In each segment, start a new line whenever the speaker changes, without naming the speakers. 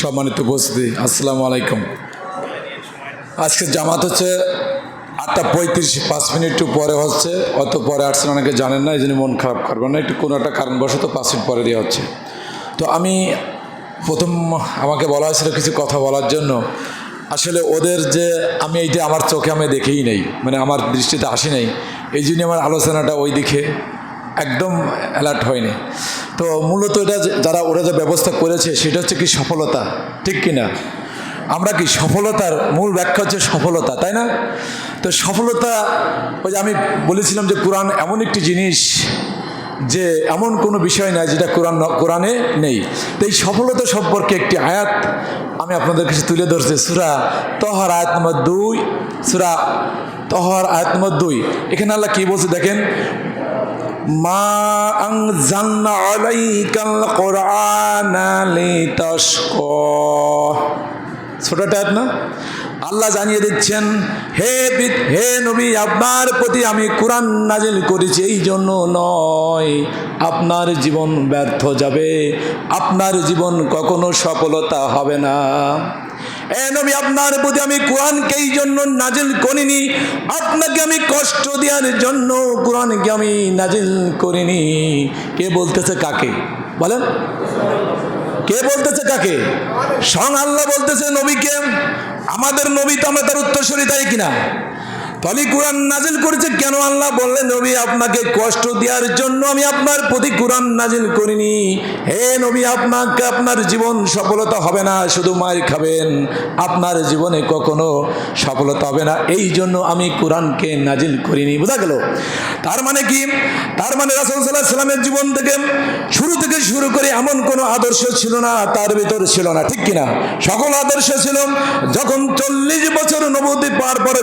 সম্মানিত উপস্থিতি, আসসালামু আলাইকুম। আজকে জামাত হচ্ছে আটটা পঁয়ত্রিশ, পাঁচ মিনিট পরে হচ্ছে অত পরে আসছেন অনেকে জানেন না, এই জন্য মন খারাপ করবেন না, একটু কোনো একটা কারণবশত পাঁচ মিনিট পরে দেওয়া হচ্ছে। তো আমি প্রথম আমাকে বলা হয়েছিল কিছু কথা বলার জন্য। আসলে ওদের যে, আমি এইটা আমার চোখে আমি দেখেই নেই মানে আমার দৃষ্টিতে আসি নাই এই জন্য আমার আলোচনাটা ওই দিকে একদম অ্যালার্ট হয়নি। তো মূলত এটা যারা ওরা যে ব্যবস্থা করেছে সেটা হচ্ছে কি সফলতা, ঠিক কি না? আমরা কি সফলতার মূল ব্যাখ্যা হচ্ছে সফলতা, তাই না? তো সফলতা, ওই যে আমি বলেছিলাম যে কোরআন এমন একটি জিনিস যে এমন কোনো বিষয় নাই যেটা কোরআন কোরআনে নেই। তো এই সফলতা সম্পর্কে একটি আয়াত আমি আপনাদের কাছে তুলে ধরছি, সুরা তহর আয়াত নম্বর দুই, সুরা তহর আয়াত নম্বর দুই। এখানে আল্লাহ কী বলছে দেখেন? মা ছোটটা আয়াত না আল্লাহ জানিয়ে দিচ্ছেন, হে হে নবী, আপনার প্রতি আমি কোরআন নাজিল করেছি, এই জন্য নয়। আপনার জীবন ব্যর্থ যাবে। আপনার জীবন কখনো সফলতা হবে না। এ নবী, আপনার প্রতি আমি কোরআনকে এই জন্য নাজিল করিনি। আপনাকে আমি কষ্ট দেওয়ার জন্য কোরআনকে আমি নাজিল করিনি। কে বলতেছে কাকে? বলেন। কে বলতেছে কাকে? স্বয়ং আল্লাহ বলতেছে নবীকে, আমাদের নবী তো আমরা তার উত্তরসূরি তাই কিনা? তাহলে কোরআন নাজিল করেছে কেন আল্লাহ বললেন, নবী, আপনাকে কষ্ট দেওয়ার জন্য আমি আপনার প্রতি কোরআন নাজিল করিনি। হে নবী, আপনাকে আপনার জীবন সফলতা হবে না, শুধু মার খাবেন। আপনার জীবনে কখনো সফলতা হবে না, এই জন্য আমি কোরআনকে নাজিল করিনি। বোঝা গেল? তার মানে কি? তার মানে রাসুল সাল্লাহ সাল্লামের জীবন থেকে, শুরু থেকে শুরু করে এমন কোনো আদর্শ ছিল না, তার ভিতর ছিল না, ঠিক কিনা? সকল আদর্শ ছিল, যখন চল্লিশ বছর নবতী পার পরে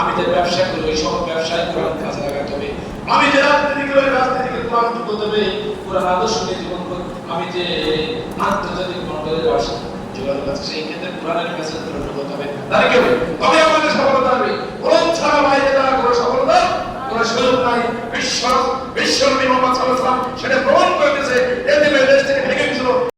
আমি তার ব্যবসা করি, ওই সব ব্যবসায় কোরআন কাজে লাগাতে হবে। আমি যে রাজনীতি করি, রাজনীতিকে কোরআন তুলতে হবে, কোরআন আদর্শ নিয়ে জীবন আমি যে আন্তর্জাতিক মন্ডলে আসি যোগাযোগ আছে সেই ক্ষেত্রে কোরআনের করতে হবে। তাহলে তবে আমাদের সফলতা হবে। কোরআন ছাড়া বাইরে তারা কোনো সফলতা, কোনো সুযোগ নাই। বিশ্ব বিশ্ব নবী মোহাম্মদ সাল্লাল্লাহু আলাইহি সেটা প্রমাণ করেছে। এদিকে দেশ থেকে ভেঙে গেছিল।